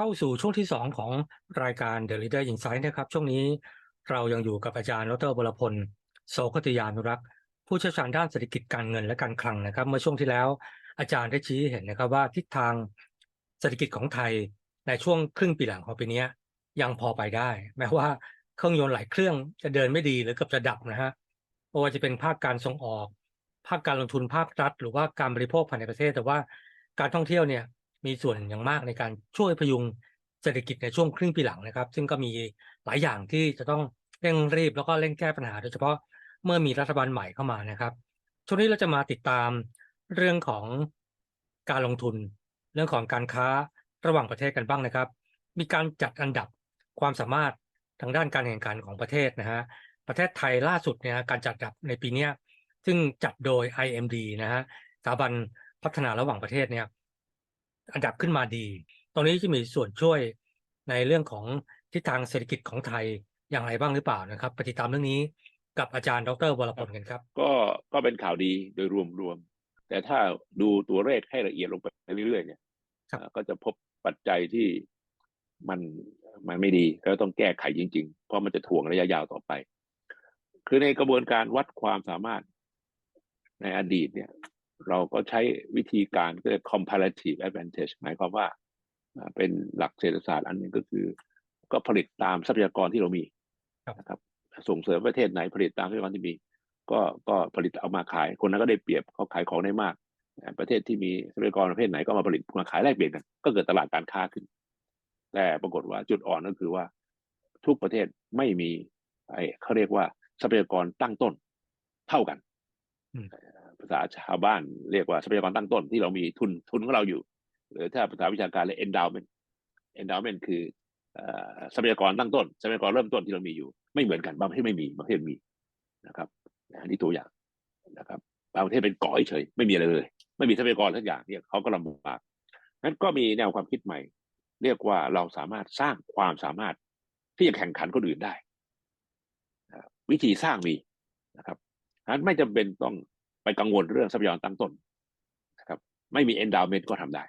เข้าสู่ช่วงที่ 2 ของรายการ The Leader Insight นะครับ ช่วงนี้เรายังอยู่กับอาจารย์ดรวรพล โสคติยานุรักษ์ ผู้เชี่ยวชาญด้านเศรษฐกิจการเงินและการคลังนะครับ เมื่อช่วงที่แล้วอาจารย์ได้ชี้เห็นนะครับว่าทิศทางเศรษฐกิจของไทยในช่วงครึ่งปีหลังของปีนี้ยังพอไปได้ แม้ว่าเครื่องยนต์หลายเครื่องจะเดินไม่ดีหรือเกือบจะดับนะฮะเพราะว่าจะเป็นภาคการส่งออก ภาคการลงทุนภาครัฐ หรือว่าการบริโภคภายในประเทศแต่ว่าการท่องเที่ยวเนี่ย มีส่วนอย่างมากในการช่วยพยุงเศรษฐกิจในช่วงครึ่งปีหลังนะครับ ซึ่งก็มีหลายอย่างที่จะต้องเร่งรีบแล้วก็เร่งแก้ปัญหา โดยเฉพาะเมื่อมีรัฐบาลใหม่เข้ามานะครับ ช่วงนี้เราจะมาติดตามเรื่องของการลงทุน เรื่องของการค้าระหว่างประเทศกันบ้างนะครับ มีการจัดอันดับความสามารถทางด้านการแข่งขันของประเทศนะฮะประเทศไทยล่าสุดเนี่ยการจัดอันดับในปีนี้ซึ่งจัดโดย IMD นะฮะสถาบันพัฒนาระหว่างประเทศเนี่ย อันดับขึ้นมาดี ตรงนี้จะมีส่วนช่วยในเรื่องของทิศทางเศรษฐกิจของไทยอย่างไรบ้างหรือเปล่านะครับไปติดตามเรื่องนี้กับอาจารย์ดรวรพลกันครับ ก็ก็เป็นข่าวดีโดยรวมรวมแต่ถ้าดูตัวเลขให้ละเอียดลงไปเรื่อยๆเนี่ยครับอ่าก็จะพบปัจจัยที่มันมันไม่ดีแล้วต้องแก้ไขจริง ๆ เพราะมันจะถ่วงระยะยาวต่อไป คือในกระบวนการวัดความสามารถในอดีตเนี่ย เราก็ใช้วิธีการก็เรียก comparative advantage หมายความว่าอ่าเป็นหลักเศรษฐศาสตร์อันหนึงก็คือ ก็ผลิตตามทรัพยากรที่เรามีครับนะครับส่งเสริมประเทศไหนผลิตตามทรัพยากรที่มี ก็ก็ผลิตเอามาขายคนนั้นก็ได้เปรียบเขาขายของได้มากอ่าประเทศที่มีทรัพยากรประเภทไหนก็มาผลิตมาขายแลกเปลี่ยนกันก็เกิดตลาดการค้าขึ้น แต่ปรากฏว่าจุดอ่อนก็คือว่า ทุกประเทศไม่มีไอ้เขาเรียกว่าทรัพยากรตั้งต้นเท่ากันอืมเอ่อ ภาษาชาวบ้านเรียกว่าทรัพยากรตั้งต้นที่เรามีทุนทุนของเราอยู่ หรือถ้าภาษาวิชาการเรียก endowment endowment คือเอ่อทรัพยากรตั้งต้นทรัพยากรเริ่มต้นที่เรามีอยู่ ไม่เหมือนกันบางประเทศไม่มีบางประเทศมีนะครับอันนี้ตัวอย่างนะครับบางประเทศเป็นเกาะเฉยไม่มีอะไรเลย ไม่มีทรัพยากรทักอย่างเนี่ยเขาก็ลำบากนั้นก็มีแนวความคิดใหม่ เรียกว่าเราสามารถสร้างความสามารถที่จะแข่งขันคนอื่นได้ วิธีสร้างมีนะครับนั้นไม่จำเป็นต้อง ไปกังวลเรื่องทรัพยากรตั้งต้นนะครับ ไม่มี endowment ก็ทำได้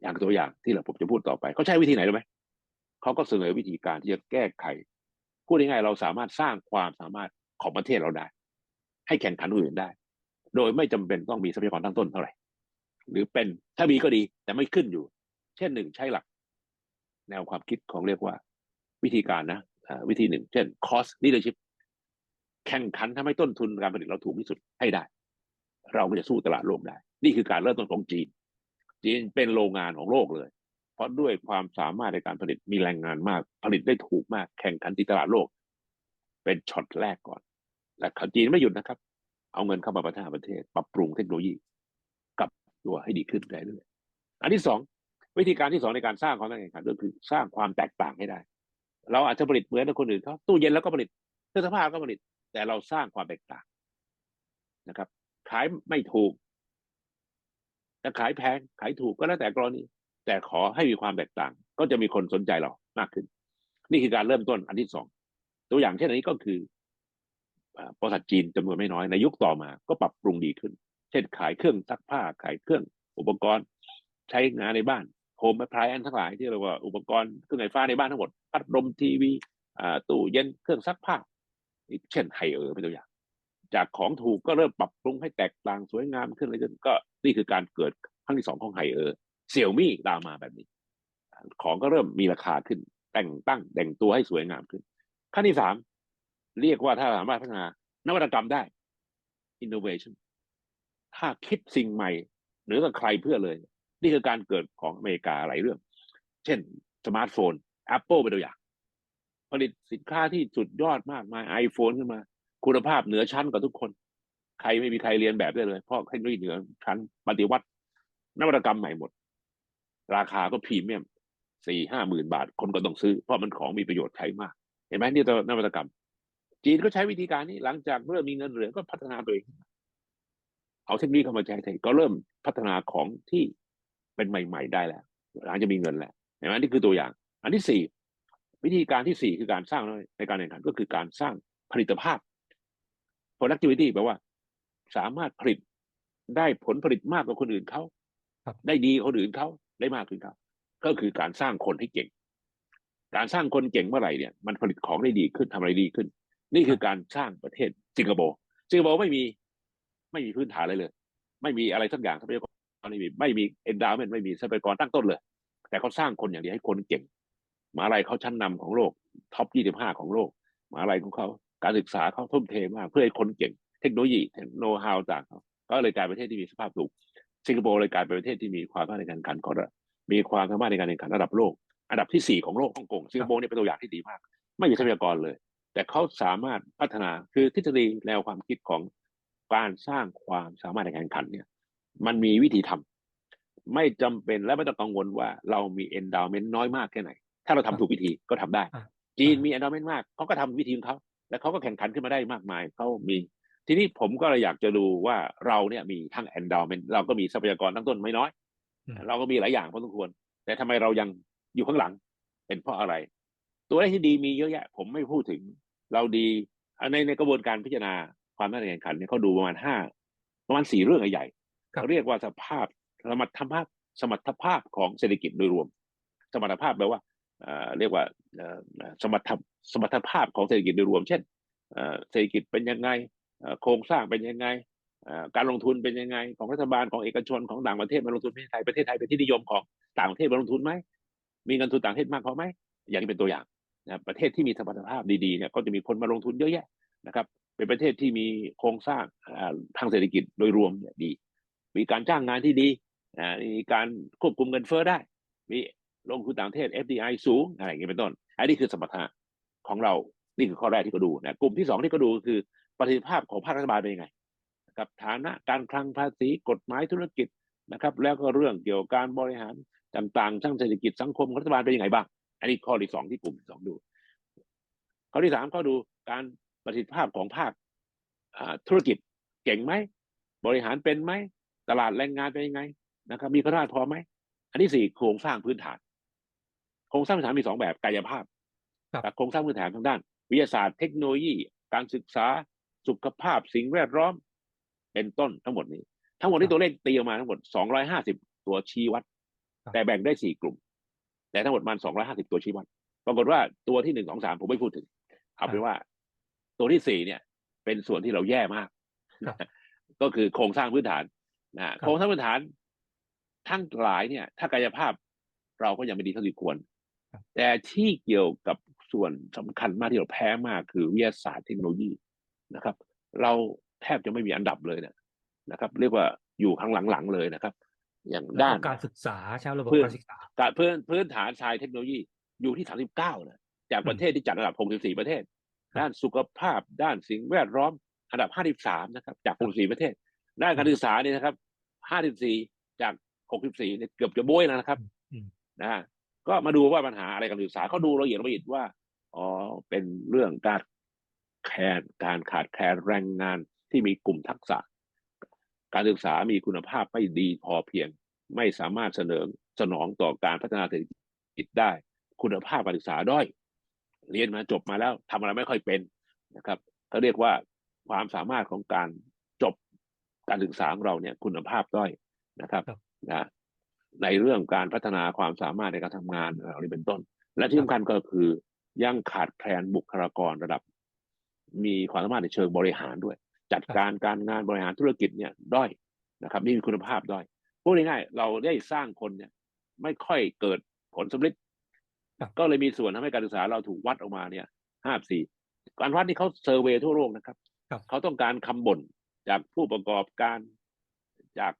อย่างตัวอย่างที่เราผมจะพูดต่อไป เขาใช้วิธีไหนรู้ไหมเขาก็เสนอวิธีการที่จะแก้ไขพูดง่ายๆเราสามารถสร้างความสามารถของประเทศเราได้ ให้แข่งขันอื่นได้ โดยไม่จำเป็นต้องมีทรัพยากรตั้งต้นเท่าไหร่ หรือเป็นถ้ามีก็ดีแต่ไม่ขึ้นอยู่ เช่นหนึ่งใช้หลัก แนวความคิดของเรียกว่า วิธีการนะวิธีหนึ่ง เช่น cost leadership แข่งขันทำให้ต้นทุนการผลิตเราถูกที่สุดให้ได้ เราก็จะสู้ตลาดโลกได้ นี่คือการเริ่มต้นของจีน จีนเป็นโรงงานของโลกเลย เพราะด้วยความสามารถในการผลิตมีแรงงานมาก ผลิตได้ถูกมาก แข่งขันที่ตลาดโลก เป็นช็อตแรกก่อน และจีนไม่หยุดนะครับ เอาเงินเข้ามาพัฒนาประเทศ ปรับปรุงเทคโนโลยีกลับตัวให้ดีขึ้นได้เรื่อยอันที่สองวิธีการที่สองในการสร้างความแข่งขันก็คือสร้างความแตกต่างให้ได้ เราอาจจะผลิตเหมือนกับคนอื่นเขาตู้เย็นแล้วก็ผลิตเครื่อผ้าก็ผลิต แต่เราสร้างความแตกต่างนะครับ ขายไม่ถูกจะขายแพงขายถูกก็แล้วแต่กรณี แต่ขอให้มีความแตกต่าง ก็จะมีคนสนใจเรามากขึ้น นี่คือการเริ่มต้นอันที่สองตัวอย่างเช่นอันนี้ก็คืออ่าบริษัทจีนจำนวนไม่น้อยในยุคต่อมา ก็ปรับปรุงดีขึ้น เช่นขายเครื่องซักผ้าขายเครื่องอุปกรณ์ ใช้งานในบ้านโฮมแอพพลายแอนทั้งหลายที่เรียกว่าอุปกรณ์เครื่องไฟฟ้าในบ้านทั้งหมดพัดลมทีวีตู้เย็นเครื่องซักผ้า เช่นไฮเออร์เป็นตัวอย่าง จากของถูกก็เริ่มปรับปรุงให้แตกต่างสวยงามขึ้นเลยจนก็นี่คือการเกิดครั้งที่สองของไฮเออร์เซี่ยมี่ตามมาแบบนี้ ของก็เริ่มมีราคาขึ้น แต่งตั้งแต่งตัวให้สวยงามขึ้น ขั้นที่สามเรียกว่าถ้าสามารถพัฒนานวัตกรรมได้ innovation ถ้าคิดสิ่งใหม่หนือกับใครเพื่อเลย นี่คือการเกิดของอเมริกาหลายเรื่อง เช่นสมาร์ทโฟน Apple เป็นตัวอย่าง ผลิตสินค้าที่สุดยอดมากมาย iPhone ขึ้นมา คุณภาพเหนือชั้นกว่าทุกคน ใครไม่มีใครเรียนแบบได้เลย เพราะเทคโนโลยีเหนือชั้นปฏิวัตินวัตกรรมใหม่หมด ราคาก็พรีเมียมสี่ห้าหมื่นบาท คนก็ต้องซื้อ เพราะมันของมีประโยชน์ใช้มาก เห็นไหมนี่ตัวนวัตกรรม จีนก็ใช้วิธีการนี้หลังจากเริ่มมีเงินเหลือก็พัฒนาตัวเองเอาเทคโนโลยีเข้ามาใช้ไทยก็เริ่มพัฒนาของที่เป็นใหม่ ๆ ได้แล้วหลังจะมีเงินแล้วเห็นไหมนี่คือตัวอย่าง อันที่สี่ วิธีการที่สี่คือการสร้างในการแข่งขันก็คือการสร้างผลิตภาพ productivity แปลว่า สามารถผลิตได้ผลผลิตมากกว่าคนอื่นเขาครับได้ดีกว่าคนอื่นเขาได้มากขึ้นเขาก็คือการสร้างคนให้เก่ง การสร้างคนเก่งเมื่อไหร่เนี่ย มันผลิตของได้ดีขึ้นทำอะไรดีขึ้น นี่คือการสร้างประเทศสิงคโปร์สิงคโปร์ไม่มีไม่มีพื้นฐานอะไรเลย ไม่มีอะไรสักอย่างทรัพยากรไม่มีไม่มี endowment ไม่มีทรัพยากรตั้งต้นเลย แต่เขาสร้างคนอย่างเดียวให้คนเก่ง มหาอะไรเขาชั้นนำของโลกท็อป 25 ของโลกมหาอะไรของเขาการศึกษาเขาทุ่มเทมากเพื่อให้คนเก่งเทคโนโลยีโน้ตฮาวต่างเขาก็เลยกลายเป็นประเทศที่มีสภาพสูงสิงคโปร์เลยกลายเป็นประเทศที่มีความสามารถในการแข่งขันของมีความสามารถในการแข่งขันระดับโลก อันดับที่สี่ของโลกฮ่องกงสิงคโปร์เนี่ยเป็นตัวอย่างที่ดีมาก ไม่มีทรัพยากรเลย แต่เขาสามารถพัฒนาคือทฤษฎีแนวความคิดของการสร้างความสามารถในการแข่งขันเนี่ย มันมีวิธีทำไม่จำเป็นและไม่ต้องกังวลว่าเรามี endowment น้อยมากแค่ไหน ถ้าเราทำถูกวิธีก็ทำได้อ่าจีนมี endowment มากเขาก็ทำวิธีของเขาแล้วเขาก็แข่งขันขึ้นมาได้มากมายเขามี ทีนี้ผมก็เลยอยากจะดูว่าเราเนี่ยมีทั้ง endowment เราก็มีทรัพยากรตั้งต้นไม่น้อยอืมเราก็มีหลายอย่างพอสมควร แต่ทำไมเรายังอยู่ข้างหลัง เป็นเพราะอะไร ตัวเลขที่ดีมีเยอะแยะ ผมไม่พูดถึง เราดีในในกระบวนการพิจารณาความน่าจะแข่งขันเนี่ยเขาดูประมาณห้าประมาณสี่เรื่องใหญ่ๆครับเขาเรียกว่าสภาพสมรรถภาพสมรรถภาพของเศรษฐกิจโดยรวม สมรรถภาพแปลว่า เรียกว่าสมรรถสมรรถภาพของเศรษฐกิจโดยรวม เช่นเศรษฐกิจเป็นยังไงโครงสร้างเป็นยังไงการลงทุนเป็นยังไง ของรัฐบาลของเอกชนของต่างประเทศมาลงทุนประเทศไทยประเทศไทยเป็นที่นิยมของต่างประเทศมาลงทุนไหมมีเงินทุนต่างประเทศมากพอไหมอย่างนี้เป็นตัวอย่างนะประเทศที่มีสมรรถภาพดีๆเนี่ยก็จะมีคนมาลงทุนเยอะแยะนะครับ เป็นประเทศที่มีโครงสร้างทางเศรษฐกิจโดยรวมเนี่ยดี มีการจ้างงานที่ดีมีการควบคุมเงินเฟ้อได้ มี ลงทุนต่างประเทศ FDI สูงอะไรอย่างนี้เป็นต้น อันนี้คือสมรรถะของเรา นี่คือข้อแรกที่เขาดูนะ กลุ่มที่สองที่เขาดูก็คือประสิทธิภาพของภาครัฐบาลเป็นยังไงนะครับฐานะการคลังภาษีกฎหมายธุรกิจนะครับ แล้วก็เรื่องเกี่ยวกับการบริหารต่างๆทั้งเศรษฐกิจสังคมรัฐบาลเป็นยังไงบ้าง อันนี้ข้อที่สองที่กลุ่มที่สองดู ข้อที่สามเขาดูการประสิทธิภาพของภาคธุรกิจเก่งไหมบริหารเป็นไหมตลาดแรงงานเป็นยังไงนะครับ มีขนาดพอไหมอันที่สี่โครงสร้างพื้นฐาน รงสร้างพื้นฐานมีสองแบบกายภาพครับกับโครงสร้างพื้นฐานทางด้าน วิทยาศาสตร์เทคโนโลยี การศึกษาสุขภาพสิ่งแวดล้อม เป็นต้นทั้งหมดนี้ ทั้งหมดนี้ตัวเลขตีออกมาทั้งหมด250ตัวชี้วัด แต่แบ่งได้สี่กลุ่ม แต่ทั้งหมดมัน250ตัวชี้วัด ปรากฏว่าตัวที่หนึ่งสองสามผมไม่พูดถึงเอาเป็นว่า ตัวที่สี่เนี่ย เป็นส่วนที่เราแย่มากครับก็คือโครงสร้างพื้นฐานนะฮะครับโครงสร้างพื้นฐานทั้งหลายเนี่ย ถ้ากายภาพเราก็ยังไม่ดีเท่าที่ควรครับ แต่ที่เกี่ยวกับส่วนสำคัญมากที่เราแพ้มากคือวิทยาศาสตร์เทคโนโลยีนะครับ เราแทบจะไม่มีอันดับเลยนะนะครับ เรียกว่าอยู่ข้างหลังๆเลยนะครับ อย่างระด้าบนบการศึกษาใช่ไหมระบบเพื่อการศึกษาการพื้นพื้นฐานทรายเทคโนโลยีอยู่ที่ 39นะจากประเทศที่จัดอันดับ 64 ประเทศครับด้านสุขภาพด้านสิ่งแวดล้อมอันดับ 53 นะครับ จาก 64 ประเทศ ด้านการศึกษาเนี่ยนะครับ 54 จาก 64เนี่ยเกือบจะโบยแล้วนะครับอืมนะฮะ ก็มาดูว่าปัญหาอะไรกับการศึกษาเขาดูละเอียดละเอียดว่าอ๋อเป็นเรื่องการแคลนการขาดแคลนแรงงานที่มีกลุ่มทักษะ การศึกษามีคุณภาพไม่ดีพอเพียง ไม่สามารถเสนอสนองต่อการพัฒนาเศรษฐกิจได้ คุณภาพการศึกษาด้อยเรียนมาจบมาแล้วทำอะไรไม่ค่อยเป็นนะครับเขาเรียกว่าความสามารถของการจบการศึกษาของเราเนี่ยคุณภาพด้อยนะครับนะ ในเรื่องการพัฒนาความสามารถในการทำงานเหล่านี้เป็นต้น และที่สำคัญก็คือยังขาดแคลนบุคลากรระดับ มีความสามารถในเชิงบริหารด้วย จัดการการงานบริหารธุรกิจเนี่ยด้อยนะครับนี่มีคุณภาพด้อยพูดง่ายๆเราได้สร้างคนเนี่ย ไม่ค่อยเกิดผลสำเร็จครับก็เลยมีส่วนทำให้การศึกษาเราถูกวัดออกมาเนี่ยห้าสี่การวัดนี่เขาเซอร์เวย์ทั่วโลกนะครับครับเขาต้องการคำบ่นจากผู้ประกอบการจาก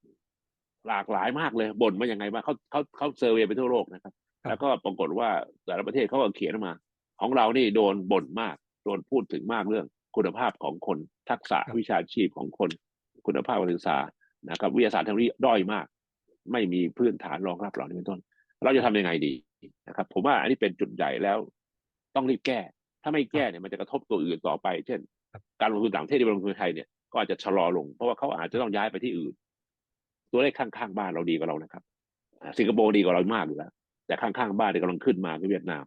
หลากหลายมากเลยบ่นมาอย่างไงบ้างเขาเขาเขาเซอร์เวย์ไปทั่วโลกนะครับครับ แล้วก็ปรากฏว่าแต่ละประเทศเขาก็เขียนออกมา ของเรานี่โดนบ่นมาก โดนพูดถึงมากเรื่องคุณภาพของคน ทักษะครับวิชาชีพของคน คุณภาพการศึกษานะครับ วิทยาศาสตร์ทางนี้ด้อยมาก ไม่มีพื้นฐานรองรับเหล่านี้เป็นต้น เราจะทำยังไงดีนะครับ ผมว่าอันนี้เป็นจุดใหญ่แล้ว ต้องรีบแก้ ถ้าไม่แก้เนี่ยมันจะกระทบตัวอื่นต่อไป เช่นครับการลงทุนต่างประเทศที่มาลงทุนในไทยเนี่ยก็อาจจะชะลอลง เพราะว่าเขาอาจจะต้องย้ายไปที่อื่น ตัวเลขข้างๆบ้านเราดีกว่าเรานะครับอ่าสิงคโปร์ดีกว่าเรามากอยู่แล้วแต่ข้างๆบ้านเนี่ยกำลังขึ้นมาคือเวียดนาม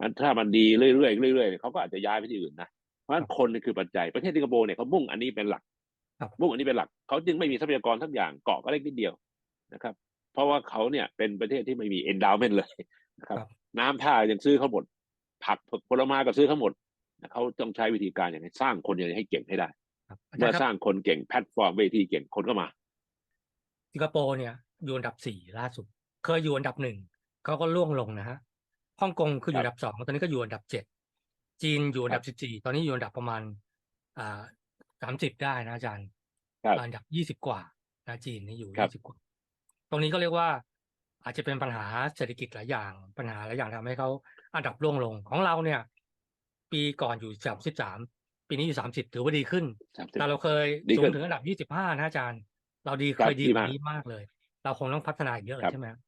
งั้นถ้ามันดีเรื่อยๆเรื่อยๆเขาก็อาจจะย้ายไปที่อื่นนะเพราะฉะนั้นคนนี่คือปัจจัยประเทศสิงคโปร์เนี่ยเขามุ่งอันนี้เป็นหลักครับมุ่งอันนี้เป็นหลักเขาจึงไม่มีทรัพยากรทั้งอย่างเกาะก็เล็กนิดเดียวนะครับ เพราะว่าเขาเนี่ยเป็นประเทศที่ไม่มี endowment เลยนะครับครับน้ำท่ายังซื้อเขาหมด ผักผลไม้ก็ซื้อเขาหมดเขาต้องใช้วิธีการอย่างไรสร้างคนอย่างไรให้เก่งให้ได้ครับอาจารเมื่อย์คสรับร้างคนเก่งแพลตฟอร์มเวทีเก่งคนก็มา สิงคโปร์เนี่ยอยู่อันดับสี่ล่าสุด เคยอยู่อันดับหนึ่งเขาก็ล่วงลงนะฮะฮ่องกงคืออยู่อันดับสองตอนนี้ก็อยู่อันดับเจ็ดจีนอยู่อันดับสิบสี่ตอนนี้อยู่อันดับประมาณอ่าสามสิบได้นะอาจารย์ครับอันดับยี่สิบกว่านะจีนนี่อยู่ครับยี่สิบกว่า ตรงนี้ก็เรียกว่า อาจจะเป็นปัญหาเศรษฐกิจหลายอย่าง ปัญหาหลายอย่างทำให้เขาอันดับร่วงลงของเราเนี่ย ปีก่อนอยู่สามสิบสามปีนี้อยู่สามสิบถือว่าดีขึ้น30แต่เราเคยดีสูขึ้งนถึงอันดับยี่สิบห้านะอาจารย์ เราดีครัเคบยดีดีกมาว่ากนี้มากเลย เราคงต้องพัฒนาอีกเยอะเลยครับใช่ไหมครับ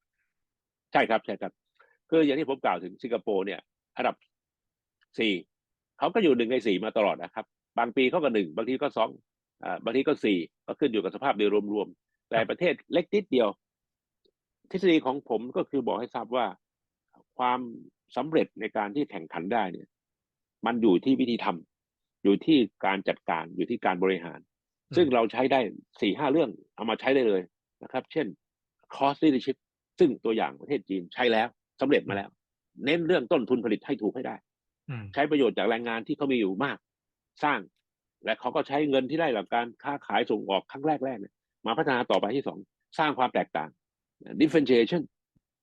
ใช่ครับใช่ครับคืออย่างที่ผมกล่าวถึงสิงคโปร์เนี่ยอันดับสี่เขาก็อยู่หนึ่งในสี่มาตลอดนะครับ บางปีเขาก็หนึ่งบางทีก็สองอ่าบางทีก็สี่ก็ขึ้นอยู่กับสภาพโดยรวมๆแต่ประเทศเล็กนิดเดียว ทฤษฎีของผมก็คือบอกให้ทราบว่าความสำเร็จในการที่แข่งขันได้เนี่ย มันอยู่ที่วิธีทำอยู่ที่การจัดการอยู่ที่การบริหารอืม ซึ่งเราใช้ได้สี่ห้าเรื่องเอามาใช้ได้เลยนะครับ เช่น cost leadership ซึ่งตัวอย่างประเทศจีนใช้แล้วสำเร็จมาแล้ว เน้นเรื่องต้นทุนผลิตให้ถูกให้ได้อืมใช้ประโยชน์จากแรงงานที่เขามีอยู่มาก สร้าง และเขาก็ใช้เงินที่ได้จากการค้าขายส่งออกครั้งแรกแรกๆเนี่ยมาพัฒนาต่อไปที่สองสร้างความแตกต่าง differentiation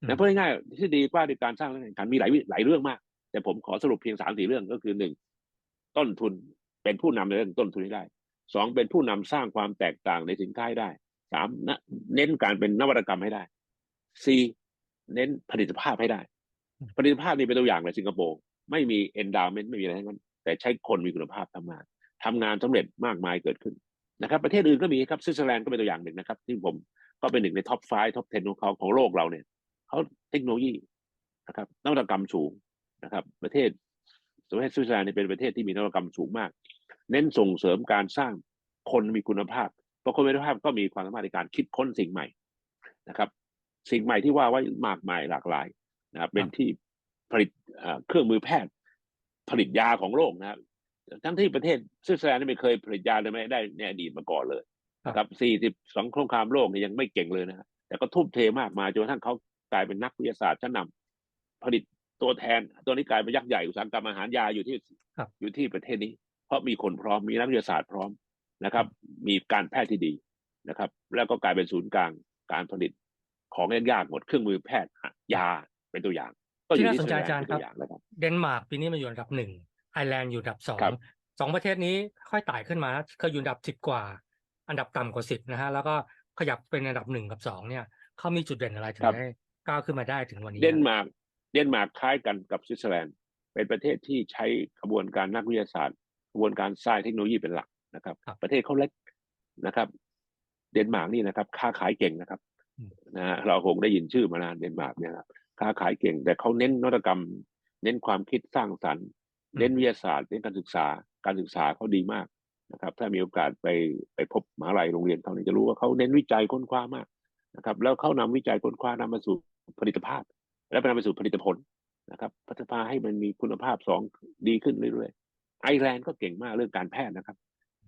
อืมนะพูดง่ายๆทฤษฎีว่าในการสร้างแข่งขันมีหลายวิหลายเรื่องมาก แต่ผมขอสรุปเพียงสามสี่เรื่องก็คือหนึ่งต้นทุนเป็นผู้นำในเรื่องต้นทุนให้ได้ สองเป็นผู้นำสร้างความแตกต่างในสินค้าให้ได้สามนะเน้นการเป็นนวัตกรรมให้ได้สี่เน้นผลิตภาพให้ได้ ผลิตภาพนี่เป็นตัวอย่างในสิงคโปร์ไม่มี endowment ไม่มีอะไรทั้งนั้น แต่ใช้คนมีคุณภาพทำงานทำงานสำเร็จมากมายเกิดขึ้นนะครับ ประเทศอื่นก็มีครับสวิตเซอร์แลนด์ก็เป็นตัวอย่างหนึ่งนะครับ ที่ผมก็เป็นหนึ่งในท็อป5ท็อป10ของเขาของโลกเราเนี่ยเขาเทคโนโลยีนะครับนวัตกรรมสูงนะครับ ประเทศประเทศสวิตเซอร์แลนด์เนี่ยเป็นประเทศที่มีนวัตกรรมสูงมาก เน้นส่งเสริมการสร้างคนมีคุณภาพ เพราะคนมีคุณภาพก็มีความสามารถในการคิดค้นสิ่งใหม่นะครับ สิ่งใหม่ที่ว่าไว้มากมายหลากหลายนะครับเป็นที่ผลิตเอ่อเครื่องมือแพทย์ ผลิตยาของโลกนะครับทั้งที่ประเทศสวิตเซอร์แลนด์นี่ไม่เคยผลิตยาเลยไม่ได้ในอดีตมาก่อนเลยครับครับ40สองสงครามโลกเนี่ยยังไม่เก่งเลยนะฮะแต่ก็ทุ่มเทมากมายจนกระทั่งเขากลายเป็นนักวิทยาศาสตร์ชั้นนำผลิตตัวแทนตัวนี้กลายเป็นยักษ์ใหญ่อุตสาหกรรมอาหารยาอยู่ที่ครับอยู่ที่ประเทศนี้เพ ราะมีคนพร้อมมีนักวิทยาศาสตร์พร้อมนะครับ มีการแพทย์ที่ดีนะครับ แล้วก็กลายเป็นศูนย์กลางการผลิตของเล่นยากหมดเครื่องมือแพทย์ยาเป็นตัวอย่าง ก็อยู่ที่น่าที่สนใจสวิตเซอร์แลนด์อาจารย์เป็นตัวอย่างแล้วครับเดนมาร์กปีนี้มาอยู่อันดับหนึ่งไอร์แลนด์อยู่อันดับสองครับสองประเทศนี้ค่อยไต่ขึ้นมาเคยอยู่อันดับสิบกว่า อันดับต่ำกว่าสิบนะฮะแล้วก็ขยับเป็นอันดับหนึ่งกับสองเนี่ยเขามีจุดเด่นอะไรถึงครับได้ก้าวขึ้นมาได้ถึงวันนี้เดนมาร์กเดนมาร์กคล้ายกันกับสวิตเซอร์แลนด์เป็นประเทศที่ใช้กระบวนการนักวิทยาศาสตร์ กระบวนการสร้างเทคโนโลยีเป็นหลักนะครับครับ ประเทศเขาเล็กนะครับ เดนมาร์กนี่นะครับ ค้าขายเก่งนะครับอืมนะฮะเราคงได้ยินชื่อมานานเดนมาร์กเนี่ยครับค้าขายเก่ง แต่เขาเน้นนวัตกรรม เน้นความคิดสร้างสรรค์ เน้นวิทยาศาสตร์เน้นการศึกษาการศึกษาเขาดีมากนะครับ ถ้ามีโอกาสไปไปพบมหาลัยโรงเรียนเขาเนี่ยจะรู้ว่าเขาเน้นวิจัยค้นคว้ามากนะครับ แล้วเขานำวิจัยค้นคว้านำมาสู่ผลิตภาพ และนำไปสู่ผลิตผลนะครับ พัฒนาให้มันมีคุณภาพสองดีขึ้นเรื่อยๆ ไอร์แลนด์ก็เก่งมากเรื่องการแพทย์นะครับ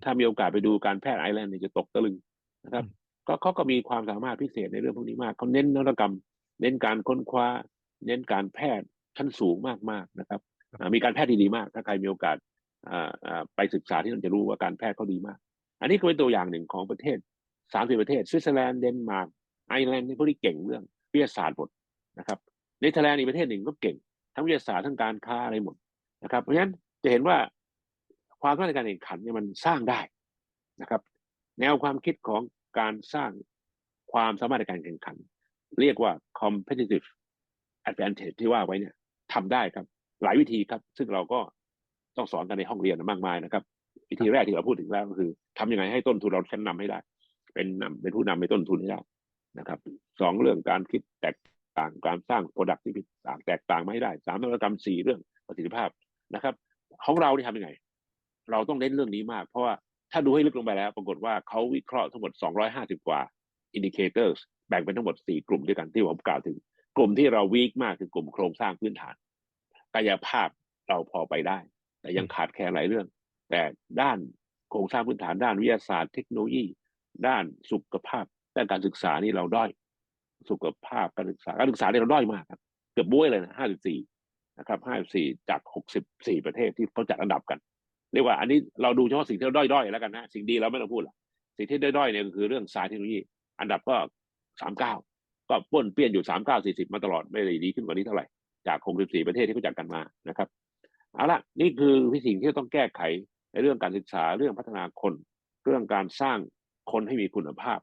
ถ้ามีโอกาสไปดูการแพทย์ไอร์แลนด์เนี่ยจะตกตะลึงนะครับ ก็เขาก็มีความสามารถพิเศษในเรื่องพวกนี้มากเขาเน้นนวัตกรรม เน้นการค้นคว้า เน้นการแพทย์ชั้นสูงมากๆนะครับอ่ามีการแพทย์ที่ดีมาก ถ้าใครมีโอกาสอ่าอ่าไปศึกษาที่นั่นจะรู้ว่าการแพทย์เขาดีมาก อันนี้ก็เป็นตัวอย่างหนึ่งของประเทศสามสิบประเทศสวิตเซอร์แลนด์เดนมาร์กไอร์แลนด์นี่พวกนี้เก่งเรื่องวิทยาศาสตร์หมดนะครับเนเธอร์แลนด์อีกประเทศหนึ่งก็เก่ง ทั้งวิทยาศาสตร์ทั้งการค้าอะไรหมดนะครับ เพราะฉะนั้นจะเห็นว่า ความสามารถในการแข่งขันเนี่ยมันสร้างได้นะครับ แนวความคิดของการสร้างความสามารถในการแข่งขัน เรียกว่า competitive advantage ที่ว่าไว้เนี่ยทำได้ครับ หลายวิธีครับ ซึ่งเราก็ต้องสอนกันในห้องเรียนมากมายนะครับ วิธีแรกที่เราพูดถึงแล้วก็คือทำยังไงให้ต้นทุนเราชั้นนำให้ได้ เป็นนำเป็นผู้นำในต้นทุนให้ได้นะครับสองเรื่องการคิดแตกต่างการสร้าง product ที่ต่างแตกต่างมาให้ได้สามนวัตกรรมสี่เรื่องประสิทธิภาพนะครับ ของเราที่ทำยังไง เราต้องเน้นเรื่องนี้มาก เพราะว่าถ้าดูให้ลึกลงไปแล้ว ปรากฏว่าเขาวิเคราะห์ทั้งหมด 250 กว่า indicators แบ่งเป็นทั้งหมด 4 กลุ่มด้วยกันที่ผมกล่าวถึง กลุ่มที่เราวีคมากคือกลุ่มโครงสร้างพื้นฐาน กายภาพเราพอไปได้ แต่ยังขาดแคลนหลายเรื่อง แต่ด้านโครงสร้างพื้นฐานด้านวิทยาศาสตร์เทคโนโลยี ด้านสุขภาพ ด้านการศึกษานี่เราด้อย สุขภาพการศึกษาการศึกษาเนี่ยเราด้อยมากครับ เกือบบ้วยเลยนะห้าสิบสี่นะครับห้าสิบสี่จากหกสิบสี่ประเทศที่เขาจัดอันดับกัน เรียกว่าอันนี้เราดูเฉพาะสิ่งที่เราด้อยๆแล้วกันนะสิ่งดีเราไม่ต้องพูดหรอกสิ่งที่ด้อยๆเนี่ยก็คือเรื่องสายเทคโนโลยี อันดับก็สามเก้าก็ป้วนเปี้ยนอยู่สามเก้าสี่สิบมาตลอดไม่ได้ดีขึ้นกว่านี้เท่าไหร่จากหกสิบสี่ประเทศที่เขาจัดกันมานะครับเอาละนี่คือวิธีที่ต้องแก้ไขในเรื่องการศึกษาเรื่องพัฒนาคน เรื่องการสร้างคนให้มีคุณภาพ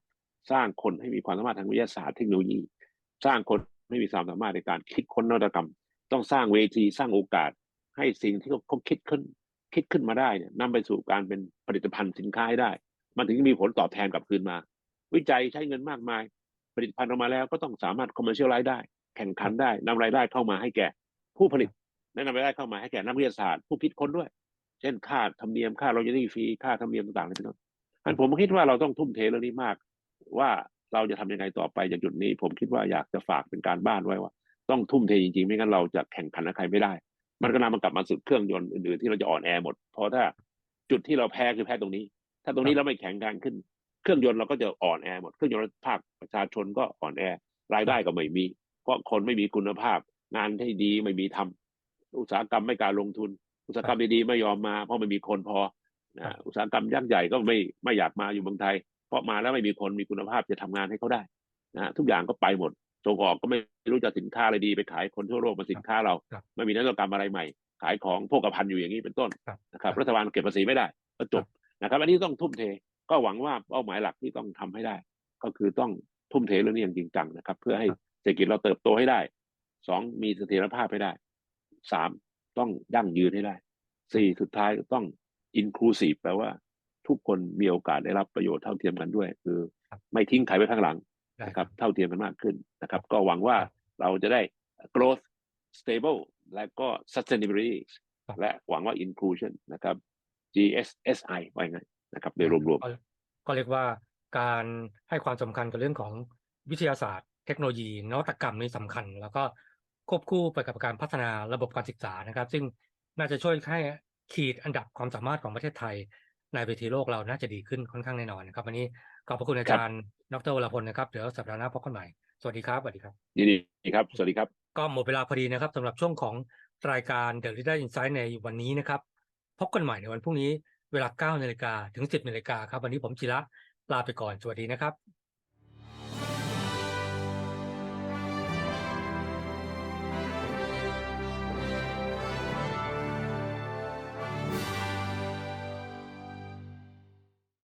สร้างคนให้มีความสามารถทางวิทยาศาสตร์เทคโนโลยี สร้างคนให้มีความสามารถในการคิดค้นนวัตกรรม ต้องสร้างเวทีสร้างโอกาส ให้สิ่งที่เขาคิดขึ้น คิดขึ้นมาได้เนี่ยนำไปสู่การเป็นผลิตภัณฑ์สินค้าให้ได้ มันถึงจะมีผลตอบแทนกลับคืนมา วิจัยใช้เงินมากมาย ผลิตภัณฑ์ออกมาแล้วก็ต้องสามารถคอมเมอร์เชียลไลซ์ได้ แข่งขันได้นำรายได้เข้ามาให้แก่ผู้ผลิตและนำรายได้เข้ามาให้แก่นักวิทยาศาสตร์ผู้คิดค้นด้วย เช่นค่าธรรมเนียมค่าโรยัลตี้ฟรีค่าธรรมเนียมต่างๆเป็นต้นอันผมคิดว่าเราต้องทุ่มเทเรื่องนี้มาก ว่าเราจะทำยังไงต่อไปจากจุดนี้ ผมคิดว่าอยากจะฝากเป็นการบ้านไว้ว่า ต้องทุ่มเทจริงๆ ไม่งั้นเราจะแข่งขันกับใครไม่ได้ มันก็นำมันกลับมาสู่เครื่องยนต์อื่นๆที่เราจะอ่อนแอหมด เพราะถ้าจุดที่เราแพ้คือแพ้ตรงนี้ ถ้าตรงนี้เราไม่แข็งแรงขึ้น เครื่องยนต์เราก็จะอ่อนแอหมด เครื่องยนต์ภาคประชาชนก็อ่อนแอ รายได้ก็ไม่มี เพราะคนไม่มีคุณภาพ งานที่ดีไม่มีทำอุตสาหกรรมไม่การลงทุน อุตสาหกรรมดีๆไม่ยอมมา เพราะไม่มีคนพอนะอุตสาหกรรมยักษ์ใหญ่ก็ไม่ไม่อยากมาอยู่เมืองไทย เพราะมาแล้วไม่มีคนมีคุณภาพจะทำงานให้เขาได้นะฮะทุกอย่างก็ไปหมด ส่งออกก็ไม่รู้จะสินค้าอะไรดีไปขายคนทั่วโลกมาสินค้าเราครับไม่มีนวัตกรรมอะไรใหม่ ขายของโภคภัณฑ์อยู่อย่างนี้เป็นต้นครับนะครับ รัฐบาลเก็บภาษีไม่ได้ ก็จบนะครับ อันนี้ต้องทุ่มเทก็หวังว่าเป้าหมายหลักที่ต้องทำให้ได้ ก็คือต้องทุ่มเทเรื่องนี้อย่างจริงจังนะครับ เพื่อให้ครับเศรษฐกิจเราเติบโตให้ได้สองมีเสถียรภาพให้ได้สามต้องยั่งยืนให้ได้สี่สุดท้ายต้อง inclusive แปลว่าทุกคนมีโอกาสได้รับประโยชน์เท่าเทียมกันด้วย คือครับไม่ทิ้งใครไว้ข้างหลังได้ นะครับเท่าเทียมกันมากขึ้นนะครับ ก็หวังว่าครับเราจะได้ growth stable และก็ sustainability ครับและหวังว่า inclusion นะครับ GSSI ว่าอย่างไงนะครับโดยรวมก็ก็เรียกว่าการให้ความสำคัญกับเรื่องของวิทยาศาสตร์ เทคโนโลยีนวัตกรรมนี่สำคัญ แล้วก็ควบคู่ไปกับการพัฒนาระบบการศึกษานะครับ ซึ่งน่าจะช่วยให้ขีดอันดับความสามารถของประเทศไทยในเวทีโลกเราน่าจะดีขึ้นค่อนข้างแน่นอนนะครับวันนี้ ขอบพระคุณอาจารย์ ดรวรพลนะครับ เดี๋ยวสัปดาห์หน้าพบกันใหม่ สวัสดีครับ สวัสดีครับๆยินดีครับ สวัสดีครับ ก็หมดเวลาพอดีนะครับสำหรับช่วงของรายการ The Leader Insight ในวันนี้นะครับ พบกันใหม่ในวันพรุ่งนี้เวลา9นาฬิกาถึง 10นาฬิกาครับ วันนี้ผมจิระลาไปก่อน สวัสดีนะครับ